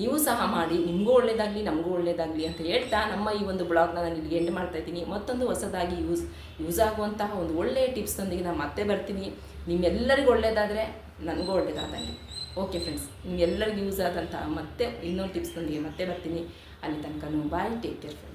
S1: ನೀವು ಸಹ ಮಾಡಿ, ನಿಮಗೂ ಒಳ್ಳೇದಾಗಲಿ, ನಮಗೂ ಒಳ್ಳೇದಾಗಲಿ ಅಂತ ಹೇಳ್ತಾ ನಮ್ಮ ಈ ಒಂದು ಬ್ಲಾಗ್ನ ನಾನು ಇಲ್ಲಿ ಎಂಡ್ ಮಾಡ್ತಾ ಇದ್ದೀನಿ. ಮತ್ತೊಂದು ಹೊಸದಾಗಿ ಯೂಸ್ ಯೂಸ್ ಆಗುವಂತಹ ಒಂದು ಒಳ್ಳೆಯ ಟಿಪ್ಸ್ನೊಂದಿಗೆ ನಾನು ಮತ್ತೆ ಬರ್ತೀನಿ. ನಿಮ್ಮೆಲ್ಲರಿಗೂ ಒಳ್ಳೇದಾದರೆ ನನಗೂ ಒಳ್ಳೆಯದಾದಂಗೆ ಓಕೆ ಫ್ರೆಂಡ್ಸ್ ನಿಮ್ಗೆಲ್ಲರಿಗೂ ಯೂಸ್ ಆದಂತಹ ಮತ್ತೆ ಇನ್ನೊಂದು ಟಿಪ್ಸ್ನೊಂದಿಗೆ ಮತ್ತೆ ಬರ್ತೀನಿ. ಅಲ್ಲಿ ತನಕ ಬಾಯ್ ಟೇಕ್ ಕೇರ್ ಫ್ರೆಂಡ್ಸ್